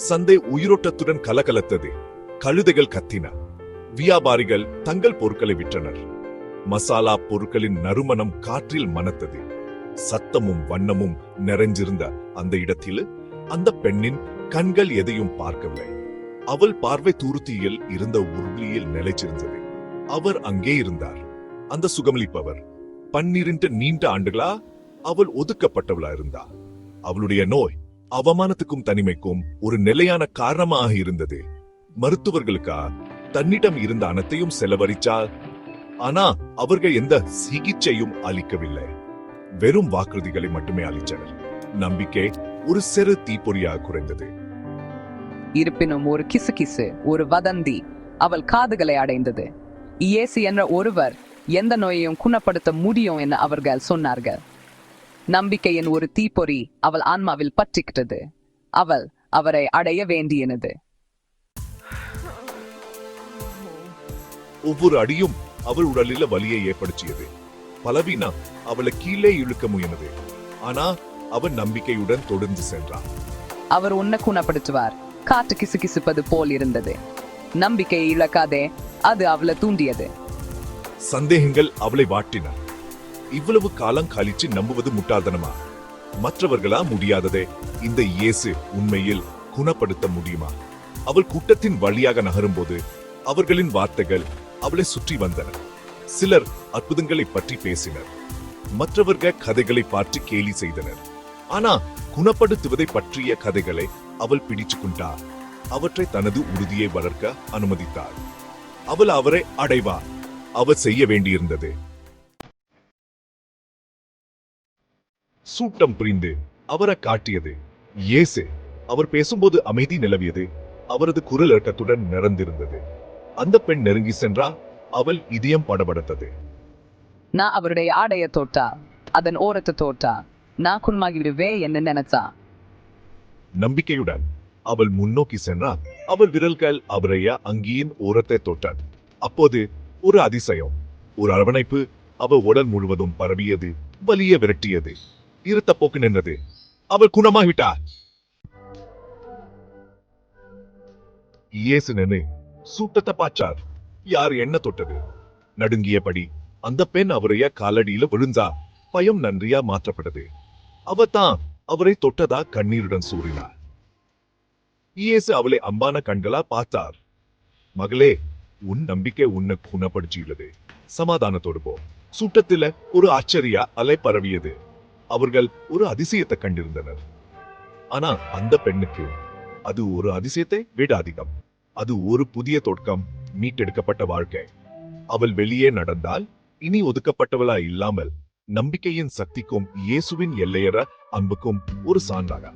சந்தை உயிரோட்டத்துடன் கலகலத்தது. கழுதைகள் கத்தின. வியாபாரிகள் தங்கள் பொருட்களை விற்றனர். மசாலா பொருட்களின் நறுமணம் காற்றில் மணத்தது. சத்தமும் வண்ணமும் நிறைஞ்சிருந்த அந்த இடத்தில் அந்த பெண்ணின் கண்கள் எதையும் பார்க்கவில்லை. அவள் பார்வை துருத்தியில் இருந்த உருளியில் நிலைச்சிருந்தது அவர் அங்கே இருந்தார். அந்த சுகமளிப்பவர் பன்னிரண்டு நீண்ட ஆண்டுகளா? அவள் ஒதுக்கப்பட்டவளா இருந்தா அவளுடைய நோய் அவமானத்துக்கும் தனிமைக்கும் ஒரு நிலையான காரணமாக இருந்தது. மருத்துவர்களுக்கா? தன்னிடம் இருந்த அனைத்தையும் செலவழிச்சா? ஆனா அவர்கள் எந்த சிகிச்சையும் அளிக்கவில்லை. வெறும் வாக்குறுதிகளை மட்டுமே அளித்தனர். நம்பிக்கை ஒரு சிறு தீப்பொறியாக குறைந்தது. இருப்பினும் ஒரு கிசுகிசு ஒரு வதந்தி அவள் காதுகளை அடைந்தது. இயேசு என்ற ஒருவர் எந்த நோயையும் குணப்படுத்த முடியும் என அவர்கள் சொன்னார்கள். நம்பிக்கையின் ஒரு தீப்பொறி அவள் ஆன்மாவில் பற்றிக்கிட்டது. அவள் அவரை அடைய வேண்டியனது. ஒவ்வொரு அடியும் அவள் உடலில வலியை ஏற்படுத்தியது. பலவீனம் அவளை கீழே இழுக்க முயனது. ஆனா அவன் நம்பிக்கையுடன் தொடர்ந்து சென்றான். அவர் உன்னை குணப்படுத்துவார். காற்று கிசுகிசுப்பது போல் இருந்தது. நம்பிக்கையை இழக்காதே அது அவளை தூண்டியது. சந்தேகங்கள் அவளை வாட்டின. இவ்வளவு காலம் கழிச்சு நம்புவது முட்டாள்தனமா? மற்றவர்களா முடியாததே. இந்த இயேசு உண்மையில் குணப்படுத்த முடியுமா? அவள் கூட்டத்தின் வழியாக நகரும்போது அவர்களின் வார்த்தைகள் அவளை சுற்றி வந்தன. சிலர் அற்புதங்களை பற்றி பேசினர். மற்றவர்கள் கதைகளை பார்த்து கேலி செய்தனர். ஆனா குணப்படுத்துவதை பற்றிய கதைகளை அவள் பிடிச்சு கொண்டார் அவற்றை தனது உறுதியை வளர்க்க அனுமதித்தார் அவள் அவரை அடைவார் அவர் செய்ய வேண்டியிருந்தது. சூட்டம் புரிந்து அவரை காட்டியது. இயேசு அவர் பேசும்போது அமைதி நிலவியது. அவரது குரல் ஏட்டத்துடன் நிறந்திருந்தது. அந்த பெண் நெருங்கி சென்றா அவள் இதயம் படபடத்தது. நான் அவருடைய ஆடைய தோட்டா. அதன் ஓரத்தை தோட்டா. நான் குணமாகிவிடுவே என்ன நினைச்சா நம்பிக்கையுடன் அவள் முன்னோக்கி சென்றாள் அவள் விரல்கள் அவரைய அங்கியின் ஓரத்தை தொட்டார் அப்போது ஒரு அதிசயம். ஒரு அரவணைப்பு அவள் உடல் முழுவதும் பரவியது. வலிய விரட்டியது. இருத்த போக்கு நின்றது. அவள் குணமாகிவிட்டார் இயேசு நின்று சூட்டத்தை பாச்சார் யார் என்ன தொட்டது? நடுங்கியபடி அந்த பெண் அவரைய காலடியில விழுந்தா பயம் நன்றியா மாற்றப்பட்டது. அவ தான் அவரை தொட்டதா கண்ணீருடன் சூறினார் இயேசு அவளை அம்பான கண்களா பார்த்தார். மகளே உன் நம்பிக்கை உன்னை குணப்படுத்தியுள்ளது. சமாதானத்தோடு போ. சூட்டத்துல ஒரு ஆச்சரிய அலை பரவியது. அவர்கள் ஒரு அதிசயத்தை கண்டிருந்தனர். ஆனா அந்த பெண்ணுக்கு அது ஒரு அதிசயத்தை விட அதிகம். அது ஒரு புதிய தொடக்கம் மீட்டெடுக்கப்பட்ட வாழ்க்கை. அவள் வெளியே நடந்தால் இனி ஒதுக்கப்பட்டவளா இல்லாமல் நம்பிக்கையின் சக்திக்கும் இயேசுவின் எல்லையற அன்புக்கும் ஒரு சான்றாக